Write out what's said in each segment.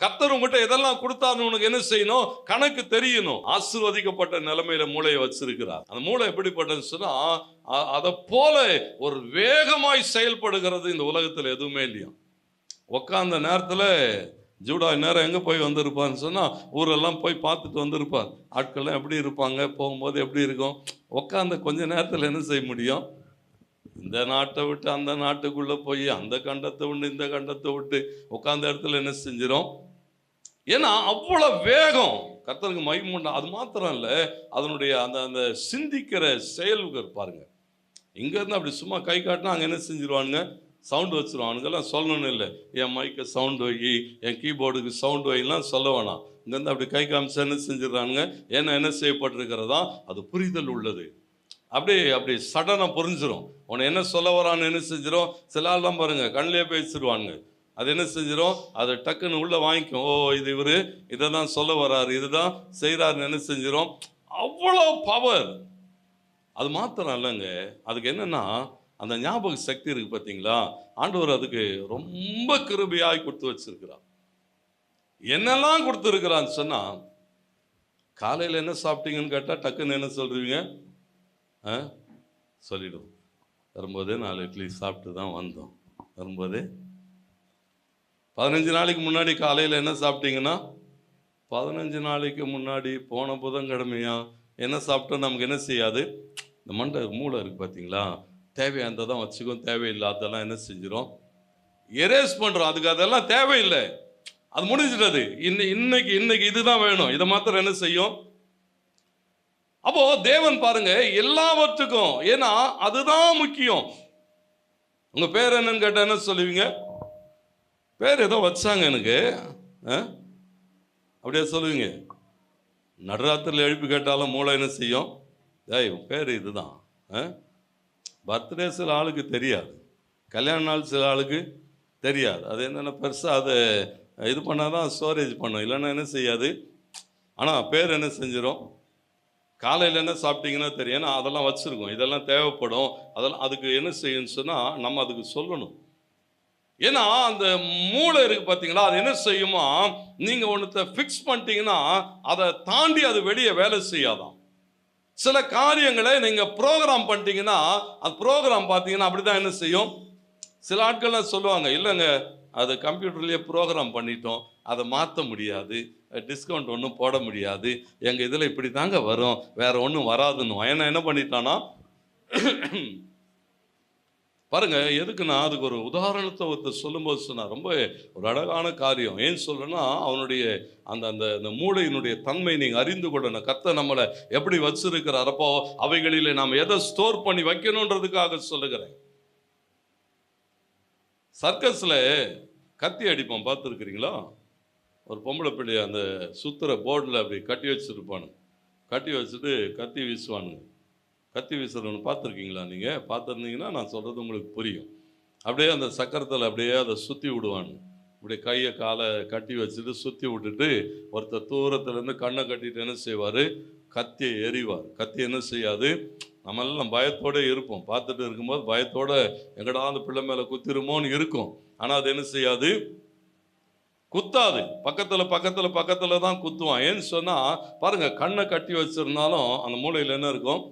கத்தர் உங்ககிட்ட எதெல்லாம் கொடுத்தாருன்னு உனக்கு என்ன செய்யணும்? கணக்கு தெரியணும். ஆசிர்வதிக்கப்பட்ட நிலைமையில மூளையை வச்சிருக்கிறார். அந்த மூளை எப்படிப்பட்டதுன்னு சொன்னா அதை போல ஒரு வேகமாய் செயல்படுகிறது இந்த உலகத்துல எதுவுமே இல்லையா உக்காந்த நேரத்துல ஜூடா நேரம் எங்க போய் வந்திருப்பான்னு சொன்னா ஊரெல்லாம் போய் பார்த்துட்டு வந்திருப்பார். ஆட்கள்லாம் எப்படி இருப்பாங்க? போகும்போது எப்படி இருக்கும்? உக்காந்த கொஞ்ச நேரத்துல என்ன செய்ய முடியும்? இந்த நாட்டை விட்டு அந்த நாட்டுக்குள்ளே போய் அந்த கண்டத்தை விட்டு இந்த கண்டத்தை விட்டு உட்காந்த இடத்துல என்ன செஞ்சிடும் ஏன்னா அவ்வளோ வேகம். கர்த்தருக்கு மகிமுண்டா அது மாத்திரம் இல்லை அதனுடைய அந்த அந்த சிந்திக்கிற செயல்கள் பாருங்க. இங்கேருந்து அப்படி சும்மா கை காட்டினா அங்கே என்ன செஞ்சிருவானுங்க? சவுண்டு வச்சிருவானுங்கெல்லாம் சொல்லணும் இல்லை. என் மைக்கு சவுண்ட் வை என் கீபோர்டுக்கு சவுண்டு வைலாம் சொல்ல வேணாம். இங்கேருந்து அப்படி கை காமிச்சு என்ன செஞ்சிடறானுங்க? ஏன்னா என்ன செய்யப்பட்டிருக்கிறதா? அது புரிதல் உள்ளது. அப்படியே அப்படி சடனாக புரிஞ்சிடும் உன்னை என்ன சொல்ல வரான்னு என்ன செஞ்சிடும் சில ஆள்லாம் பாருங்கள் கண்ணிலே பேசிடுவானுங்க. அது என்ன செஞ்சிடும் அதை டக்குன்னு உள்ளே வாங்கிக்கும். ஓ இது இவரு இதை தான் சொல்ல வராரு இதுதான் செய்கிறாருன்னு என்ன செஞ்சிடும் அவ்வளோ பவர் அது மாத்திரம் இல்லைங்க. அதுக்கு என்னென்னா அந்த ஞாபக சக்தி இருக்குது பார்த்தீங்களா ஆண்டவர் அதுக்கு ரொம்ப கிருபையாய் கொடுத்து வச்சிருக்கிறார். என்னெல்லாம் கொடுத்துருக்கிறான்னு சொன்னால் காலையில் என்ன சாப்பிட்டீங்கன்னு கேட்டால் டக்குன்னு என்ன சொல்கிறீங்க ஆ? சொல்லிவிடுவோம் வரும்போதே நாலு இட்லி சாப்பிட்டு தான் வந்தோம். வரும்போதே பதினஞ்சு நாளைக்கு முன்னாடி காலையில் என்ன சாப்பிட்டீங்கன்னா பதினஞ்சு நாளைக்கு முன்னாடி போன புதன்கிழமையா என்ன சாப்பிட்டோம் நமக்கு என்ன செய்யாது? இந்த மண்டை மூளை இருக்குது பார்த்தீங்களா தேவையானதான் வச்சுக்கோ தேவையில்லாததெல்லாம் என்ன செஞ்சிடும் எரேஸ் பண்ணுறோம் அதுக்கு அதெல்லாம் தேவையில்லை. அது முடிஞ்சிட்டது. இன்னை இன்னைக்கு இன்னைக்கு இதுதான் வேணும். இதை மாத்திரம் என்ன செய்யும்? அப்போ தேவன் பாருங்க எல்லாவற்றுக்கும் ஏன்னா அதுதான் முக்கியம். உங்க பேர் என்னன்னு கேட்டா என்ன சொல்லுவீங்க? பேர் ஏதோ வச்சாங்க எனக்கு. ஆ? அப்படியே சொல்லுவீங்க. நடுராத்திரியில் எழுப்பி கேட்டாலும் மூளை என்ன செய்யும்? ஏய் உன் பேர் இதுதான். பர்த்டே சில ஆளுக்கு தெரியாது. கல்யாண நாள் சில ஆளுக்கு தெரியாது. அது என்னென்ன பெருசாக அதை இது பண்ணால் தான் ஸ்டோரேஜ் பண்ணும். இல்லைன்னா என்ன செய்யாது? ஆனால் பேர் என்ன செஞ்சிடும் காலையில் என்ன சாப்பிட்டீங்கன்னா தெரியும். ஏன்னா அதெல்லாம் வச்சுருக்கோம். இதெல்லாம் தேவைப்படும். அதெல்லாம் அதுக்கு என்ன செய்யணும்னு சொன்னால் நம்ம அதுக்கு சொல்லணும். ஏன்னா அந்த மூளை இருக்கு பார்த்தீங்களா அது என்ன செய்யுமா நீங்கள் ஒன்றத்தை ஃபிக்ஸ் பண்ணிட்டீங்கன்னா அதை தாண்டி அது வெளியே வேலை செய்யாதான் சில காரியங்களை நீங்கள் ப்ரோக்ராம் பண்ணிட்டீங்கன்னா அது ப்ரோக்ராம் பார்த்தீங்கன்னா அப்படி தான் என்ன செய்யும்? சில ஆட்கள்லாம் சொல்லுவாங்க இல்லைங்க அது கம்ப்யூட்டர்லேயே ப்ரோக்ராம் பண்ணிட்டோம் அதை மாற்ற முடியாது டிஸ்கவுண்ட் ஒன்றும் போட முடியாது எங்கள் இதில் இப்படி தாங்க வரும் வேற ஒன்றும் வராதுன்னு ஏன்னா என்ன பாருங்கள் எதுக்கு நான் அதுக்கு ஒரு உதாரணத்தை ஒருத்தர் சொல்லும்போது சொன்னால் ரொம்ப ஒரு அழகான காரியம். ஏன் சொல்கிறேன்னா அவனுடைய அந்த அந்த அந்த மூளையினுடைய தன்மை நீங்கள் அறிந்து கொள்ளணும். கத்த நம்மளை எப்படி வச்சிருக்கிறார்? அப்போ நாம் எதை ஸ்டோர் பண்ணி வைக்கணுன்றதுக்காக சொல்லுகிறேன். சர்க்கஸில் கத்தி அடிப்போம் பார்த்துருக்குறீங்களா? ஒரு பொம்பளை பிள்ளைய அந்த சுத்துற போர்டில் அப்படி கட்டி வச்சுருப்பானு. கட்டி வச்சுட்டு கத்தி வீசுவானுங்க. கத்தி வீசுறவனு பார்த்துருக்கீங்களா நீங்கள் பார்த்துருந்தீங்கன்னா நான் சொல்கிறது உங்களுக்கு புரியும். அப்படியே அந்த சக்கரத்தில் அப்படியே அதை சுற்றி விடுவான். இப்படி கையை காலை கட்டி வச்சுட்டு சுற்றி விட்டுட்டு ஒருத்தர் தூரத்துலேருந்து கண்ணை கட்டிட்டு என்ன செய்வார்? கத்தியை எறிவார். கத்தி என்ன செய்யாது? நம்மெல்லாம் பயத்தோடு இருப்போம். பார்த்துட்டு இருக்கும்போது பயத்தோடு எங்கடா அந்த பிள்ளை மேலே குத்திருமோன்னு இருக்கும். ஆனால் அது என்ன செய்யாது? குத்தாது. பக்கத்தில் பக்கத்தில் பக்கத்தில் தான் குத்துவான். ஏன்னு சொன்னால் பாருங்கள் கண்ணை கட்டி வச்சிருந்தாலும் அந்த மூளையில் என்ன இருக்கும்?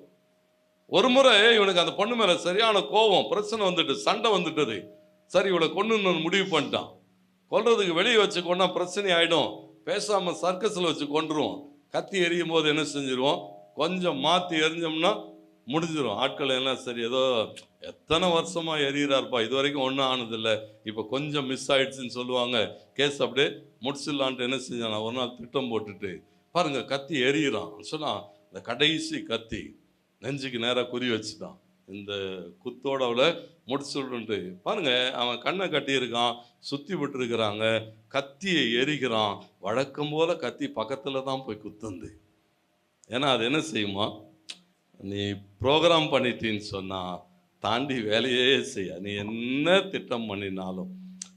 ஒரு முறை இவனுக்கு அந்த பொண்ணு மேலே சரியான கோபம் பிரச்சனை வந்துட்டு சண்டை வந்துட்டது. சரி இவளை கொண்டு முடிவு பண்ணிட்டான். கொல்றதுக்கு வெளியே வச்சு கொண்டா பிரச்சனை ஆகிடும் பேசாமல் சர்க்கஸில் வச்சு கொண்டுருவோம் கத்தி எரியும் போது என்ன செஞ்சிருவோம்? கொஞ்சம் மாற்றி எரிஞ்சோம்னா முடிஞ்சிடும் ஆட்கள் எல்லாம் சரி ஏதோ எத்தனை வருஷமாக எரியிறாருப்பா? இது வரைக்கும் ஒன்றும் ஆனதில்லை. இப்போ கொஞ்சம் மிஸ் ஆயிடுச்சுன்னு சொல்லுவாங்க. கேஸ் அப்படியே முடிச்சிடலான்ட்டு என்ன செஞ்சான்? ஒரு நாள் திட்டம் போட்டுட்டு பாருங்கள் கத்தி எரியிறான். சொன்னால் இந்த கடைசி கத்தி நெஞ்சுக்கு நேராக குறி வச்சுட்டான் இந்த குத்தோட அவளை முடிச்சுட்டு பாருங்க அவன் கண்ணை கட்டியிருக்கான் சுற்றி விட்டுருக்கிறாங்க கத்தியை எரிக்கிறான். வழக்கம் போல் கத்தி பக்கத்தில் தான் போய் குத்துந்து ஏன்னா அது என்ன செய்யுமா? நீ ப்ரோக்ராம் பண்ணிட்டீன்னு சொன்னால் தாண்டி வேலையே செய்ய. நீ என்ன திட்டம் பண்ணினாலும்.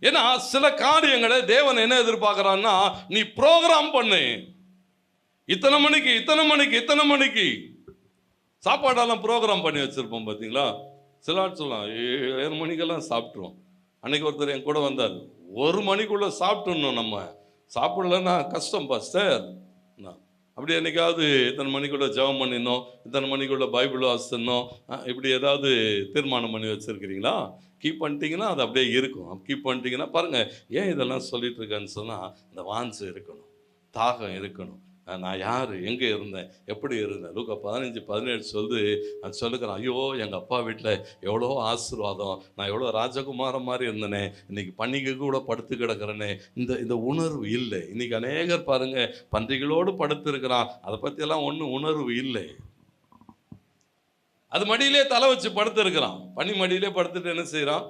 ஏன்னா சில காரியங்களை தேவன் என்ன எதிர்பார்க்குறான்னா நீ ப்ரோக்ராம் பண்ணு. இத்தனை மணிக்கு இத்தனை மணிக்கு இத்தனை மணிக்கு. சாப்பாடெல்லாம் ப்ரோக்ராம் பண்ணி வச்சுருப்போம் பார்த்தீங்களா சில ஆட் சொல்லலாம் "ஏ- ஏழு மணிக்கெல்லாம் சாப்பிட்ருவோம் அன்னைக்கு ஒருத்தர் என் கூட வந்தார். ஒரு மணிக்குள்ளே சாப்பிட்டுணும் நம்ம. சாப்பிடலன்னா கஷ்டம் பாஸ்டர் நான் அப்படி என்றைக்காவது இத்தனை மணிக்குள்ளே ஜெபம் பண்ணிடணும் இத்தனை மணிக்குள்ளே பைபிள் வாசினோம் இப்படி ஏதாவது தீர்மானம் பண்ணி வச்சுருக்கிறீங்களா? கீப் பண்ணிட்டீங்கன்னா அது அப்படியே இருக்கும். கீப் பண்ணிட்டீங்கன்னா பாருங்கள் ஏன் இதெல்லாம் சொல்லிகிட்டு இருக்கேன்னு சொன்னால் இந்த வாஞ்சு இருக்கணும் தாகம் இருக்கணும். நான் யார்? எங்கே இருந்தேன்? எப்படி இருந்தேன்? லூக்கா பதினஞ்சு பதினேழு சொல்லுது. அது சொல்லுக்கிறேன் ஐயோ எங்கள் அப்பா வீட்டில் எவ்வளோ ஆசீர்வாதம். நான் எவ்வளோ ராஜகுமாரம் மாதிரி இருந்தேனே. இன்னைக்கு பண்டிகை கூட படுத்து கிடக்கிறேனே. இந்த இந்த உணர்வு இல்லை. இன்னைக்கு அநேகர் பாருங்கள் பன்றிகளோடு படுத்துருக்கிறான். அதை பற்றியெல்லாம் ஒன்றும் உணர்வு இல்லை. அது மடியிலே தலை வச்சு படுத்துருக்கிறான். பனி மடியிலே படுத்துட்டு என்ன செய்கிறான்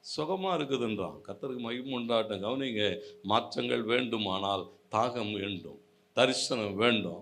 சுகமாக இருக்குதுன்றான். கத்தருக்கு மகிமை உண்டாட்டம் கவனிங்க மாற்றங்கள் வேண்டுமானால் தாகம் வேண்டும். தரிசனம் வேண்டும்.